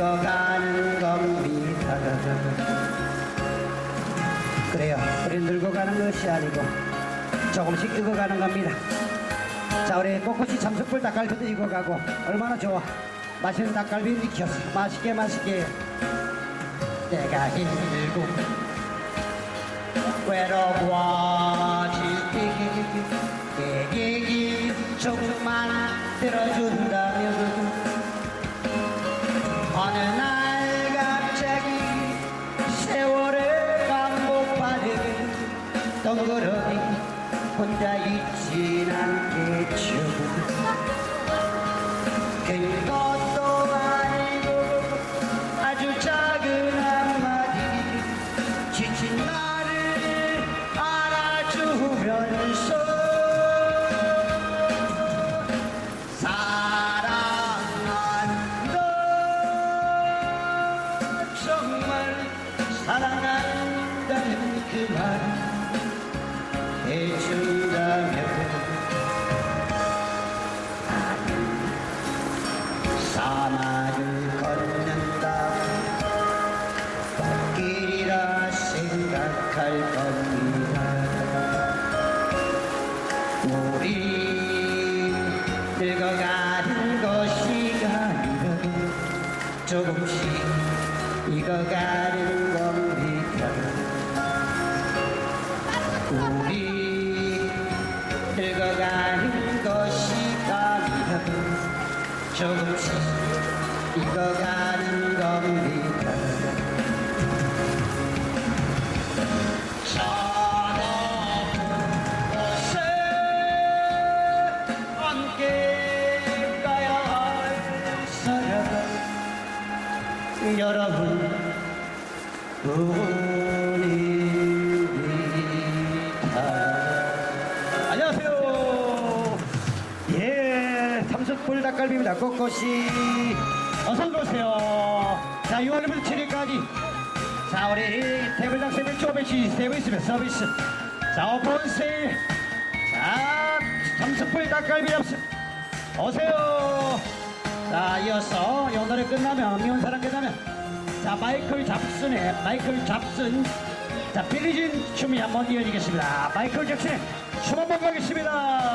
익어가는 겁니다. 그래요. 우리 늙어가는 것이 아니고 조금씩 익어가는 겁니다. 자, 우리 꼿꼿이 참숯불 닭갈비도 익어가고 얼마나 좋아. 맛있는 닭갈비 익혔어. 맛있게 맛있게. 내가 힘들고 외로워 덩그러니 혼자 있진 않겠죠 늙어가 닭갈비입니다. 꼿꼿이. 어서 들어오세요. 자 6월 1일 7일까지. 자 우리 태블당 세빌 쪼배시 서비스 서비스. 자 오픈 세일 자 삼척불 닭갈비 잡수 오세요. 자 이어서 요 노래 끝나면 사람 끝나면. 자 마이클 잡슨의 마이클 잡슨. 자 빌리진 춤이 한번 이어지겠습니다. 마이클 잭슨의 춤 한번 가겠습니다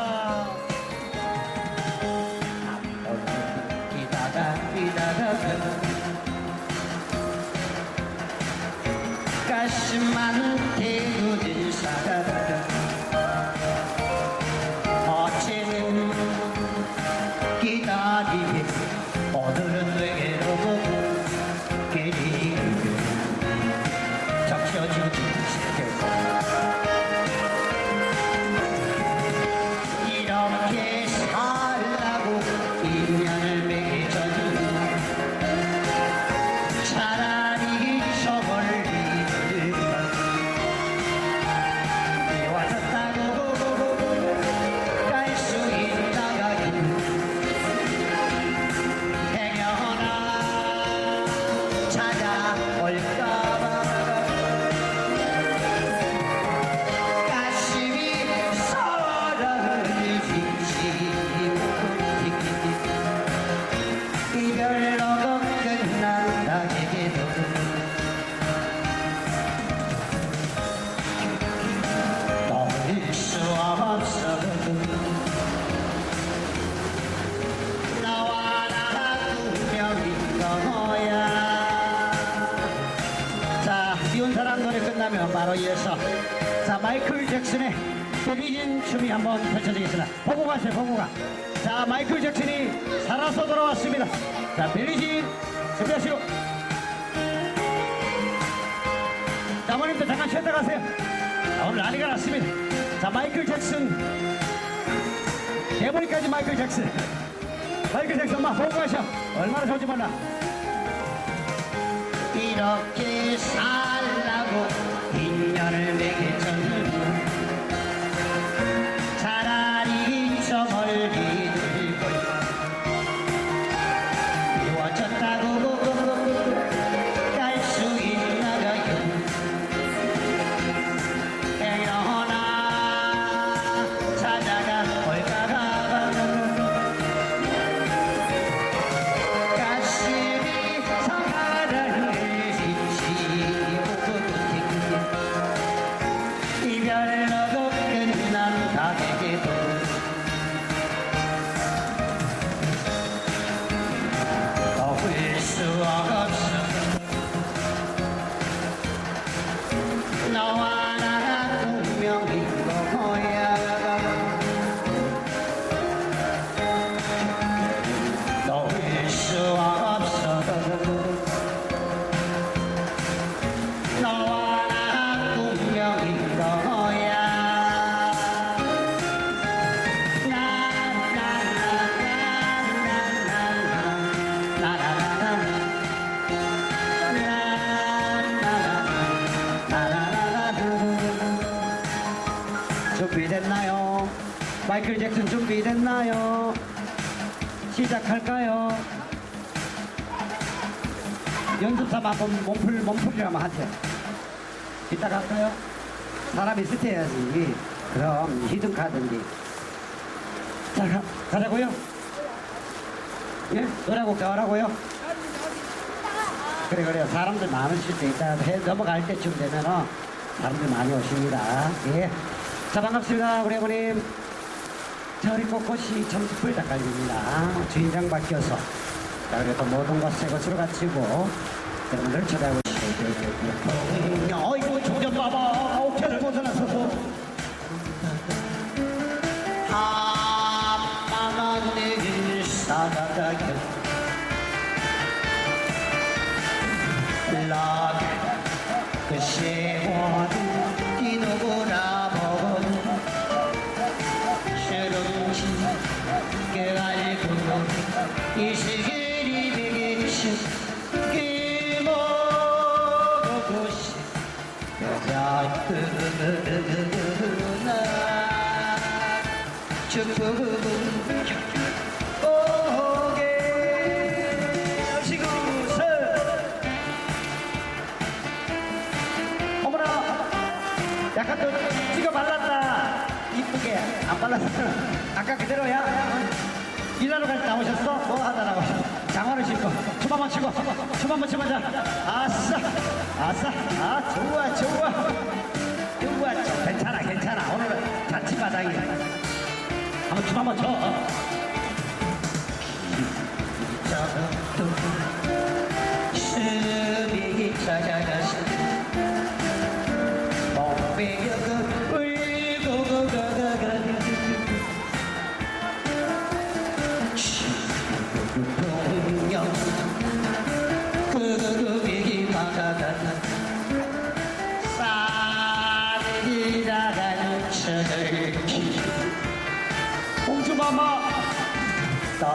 끝나면 바로 이어서 자 마이클 잭슨의 데뷔진 춤이 한번 펼쳐지겠습니다. 보고 가세요 보고 가 자 마이클 잭슨이 살아서 돌아왔습니다. 자 빌리진 준비하시고 자 어머님도 잠깐 쉬었다 가세요. 자, 오늘 난리가 났습니다. 자 마이클 잭슨. 대머리까지 마이클 잭슨. 마이클 잭슨 엄마 보고 가셔. 얼마나 좋은지 몰라. 이렇게 살 마이클 잭슨 준비됐나요? 시작할까요? 연습 삼아 한번 몸풀 몸풀이를 한번 하세요. 이따가 할까요? 사람 있을 때 해야지. 그럼 히든카든지. 자, 가, 가자고요? 예? 더 하라고요? 그래, 그래요. 사람들 많으실 때 이따 해 넘어갈 때쯤 되면은 사람들 많이 오십니다. 예. 자, 반갑습니다. 우리 어머님. 저리 꽃꽃이 점수풀 닭갈비입니다. 주인장 바뀌어서. 자, 그래도 모든 것새 것으로 갖추고 여러분들 쳐다보시고. 어이구, 조점 봐봐. 어깨를 벗어나서서. 찍어 발랐다. 이쁘게. 안 발랐어. 아까 그대로야. 일하러 갈 때 나오셨어? 뭐 하다 나오셨어? 장화를 신고. 춤 한번 추고. 춤 한번 추자. 아싸. 아싸. 아 좋아 좋아 좋아. 좋아. 괜찮아 괜찮아. 오늘은 잔치바닥이야. 한번 춤 한번 춰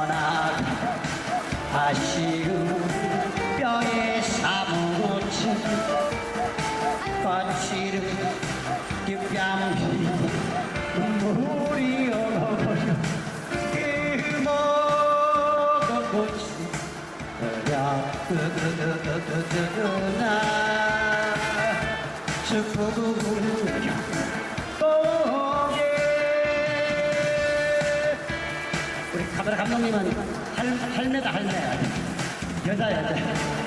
떠나가 아쉬운 뼈에 사무친 거칠은 뒷뺨이 눈물이 얼어버려 이먹었고 싶어야 나 슬프고 감독님은 할, 할매다 할매. 여자 여자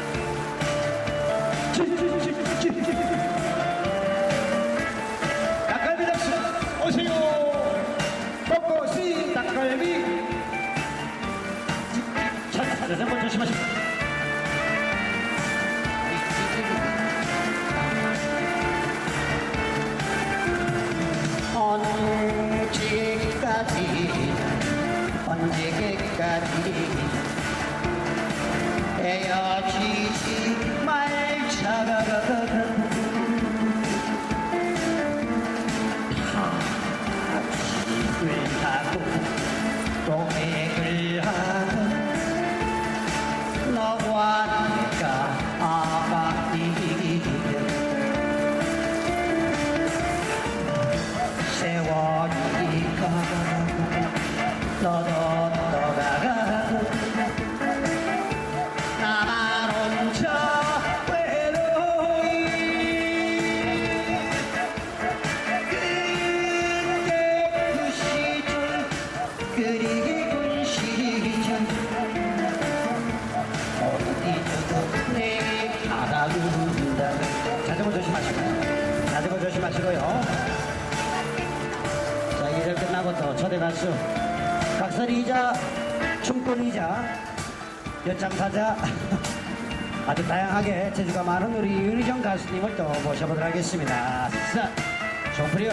초대 가수 각설이자 춤꾼이자 연장타자 아주 다양하게 재주가 많은 우리 윤희정 가수님을 또 모셔보도록 하겠습니다. 자, 종프리요.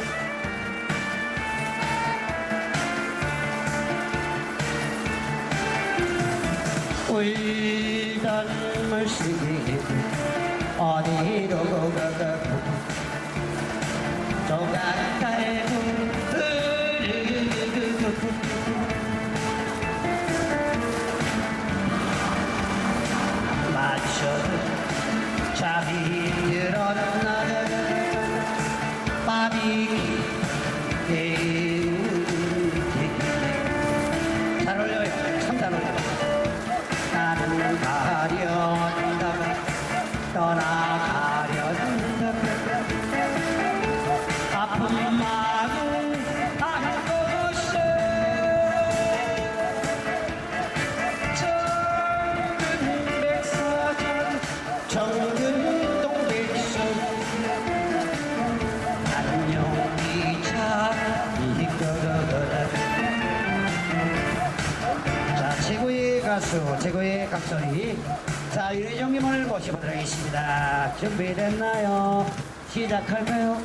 울던 물시기 어디로 가고 준비됐나요? 시작할까요?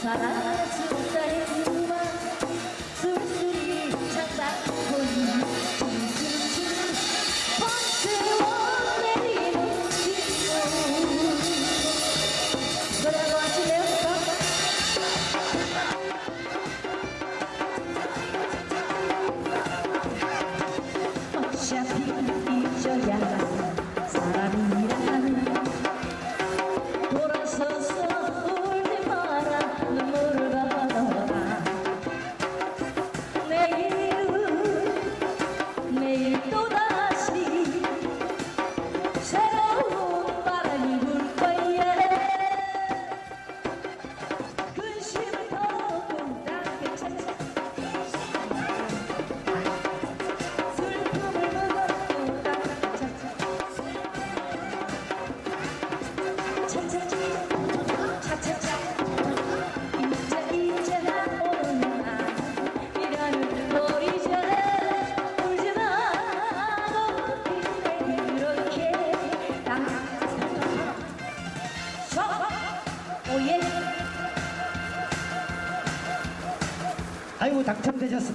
Suara.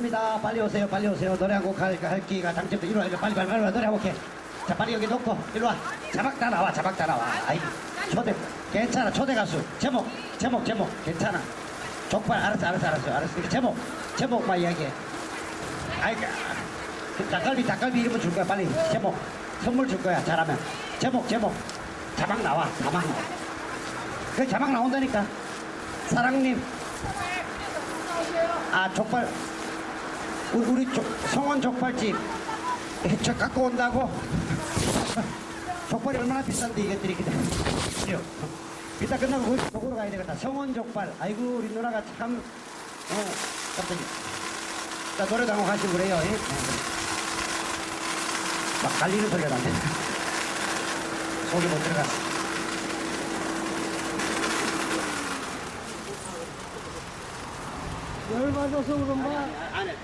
당첨되셨습니다. 빨리 오세요. 빨리 오세요. 노래 한곡 할, 할 기가 당첨돼. 이리 와. 이리 와. 빨리 빨리 빨리 와. 노래 한곡 해. 자 빨리 여기 놓고 이리 와. 자막 다 나와. 자막 다 나와. 아이 초대 괜찮아. 초대 가수 제목 제목 제목 괜찮아. 족발 알았어 알았어 알았어 알았어. 이렇게 제목 제목만 이야기해. 아이 그 닭갈비 닭갈비 이름을 줄 거야. 빨리 제목 선물 줄 거야. 잘하면 제목 제목 자막 나와. 자막 나와. 그 자막 나온다니까. 사랑님. 아 족발 우리, 우리 족, 성원 족발집 저 갖고 온다고? 족발이 얼마나 비싼데 이것들이 그냥 그래요. 이따 끝나고 거기 먹으러 가야 되겠다. 성원 족발. 아이고 우리 누나가 참 어, 깜짝이야 자 노래도 한곡 하시고 그래요. 예? 막 갈리는 소리가 나네. 속이 못 들어갔어. 열받아서 그런가? 안에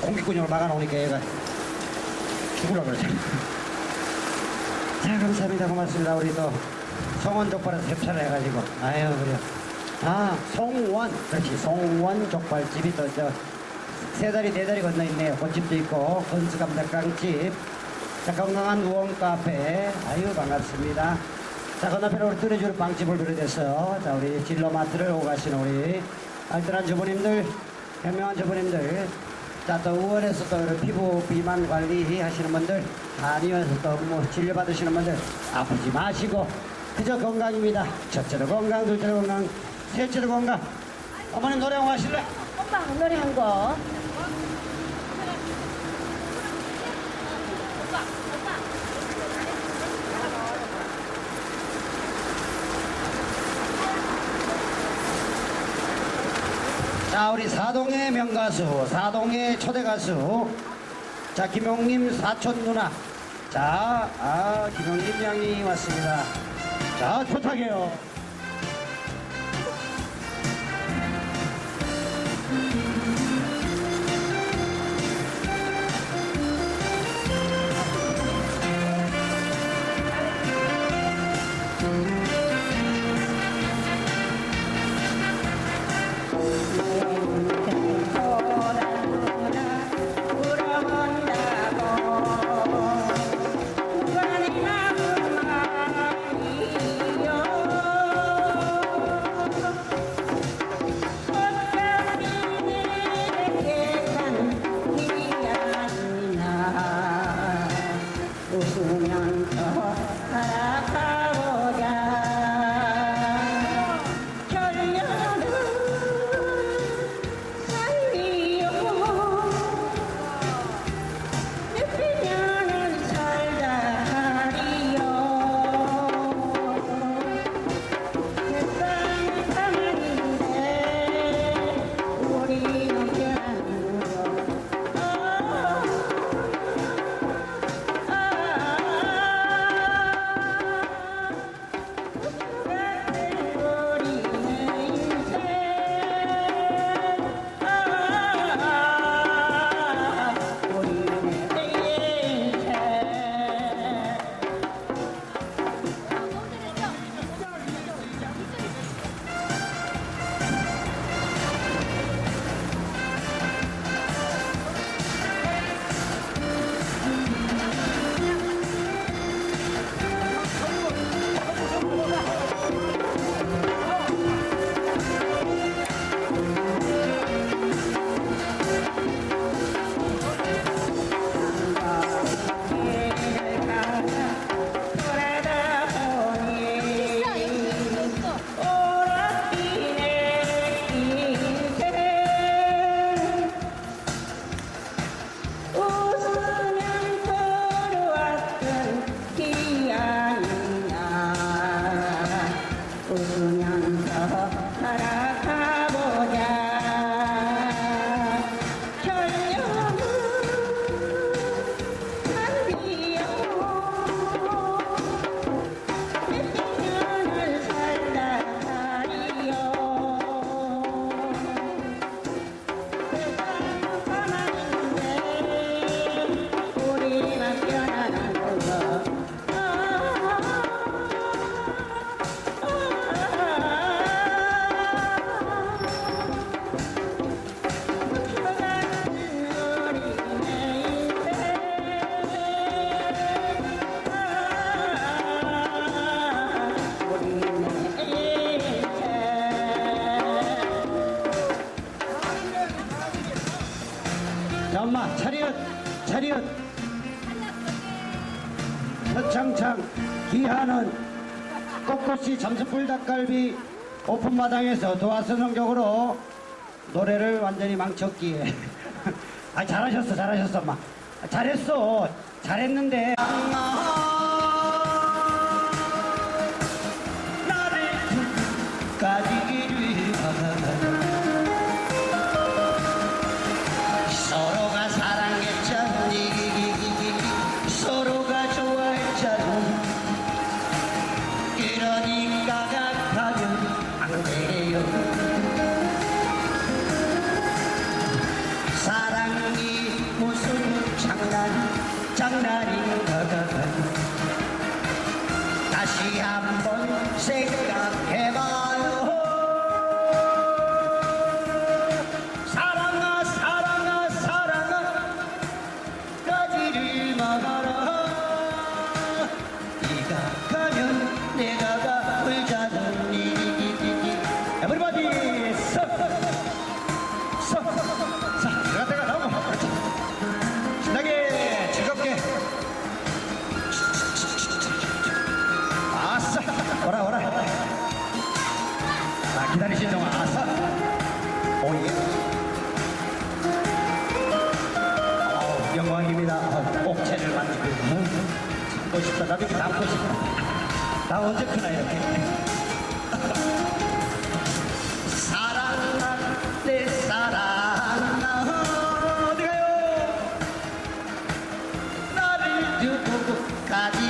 공기꾼형을 막아놓으니까 얘가 죽으라 그러잖아 자 감사합니다. 고맙습니다. 우리 또 성원 족발에서 협찬을 해가지고. 아유 그래요. 아 송원. 그렇지. 송원 족발집이 또 저 세 다리 네 다리 건너 있네요. 꽃집도 있고. 건수감닭강집. 자 건강한 우엉 카페. 아유 반갑습니다 자 건너편에 우리 뚫어주는 빵집을 비롯해서 자 우리 진로마트를 오고 가시는 우리 알뜰한 주부님들 현명한 주부님들 자 또 의원에서 또 피부 비만 관리 하시는 분들 한의원에서 또뭐 진료 받으시는 분들 아프지 마시고 그저 건강입니다. 첫째로 건강 둘째로 건강 셋째로 건강. 어머니 노래 한곡 하실래? 엄마 노래 한곡 자 우리 사동의 명가수 사동의 초대 가수. 자 김용님 사촌 누나. 자 아 김용님 양이 왔습니다. 자 부탁해요 就是那样。 하나는 꼿꼿이 점수불 닭갈비 오픈마당에서 도화선 성격으로 노래를 완전히 망쳤기에. 아 잘하셨어 잘하셨어 막 아, 잘했어. 잘했는데. de um pouco sabe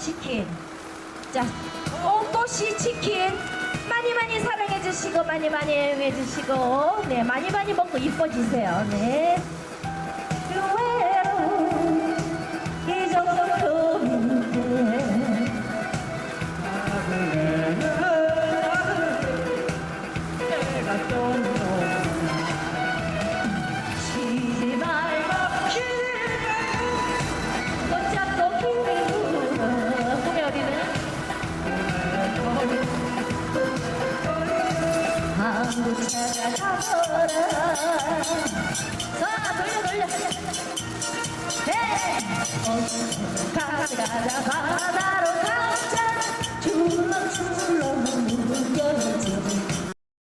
치킨. 자, 꽃꽃이 치킨. 많이 많이 사랑해주시고, 많이 많이 애용해주시고, 네, 많이 많이 먹고 이뻐지세요. 네. 가져가자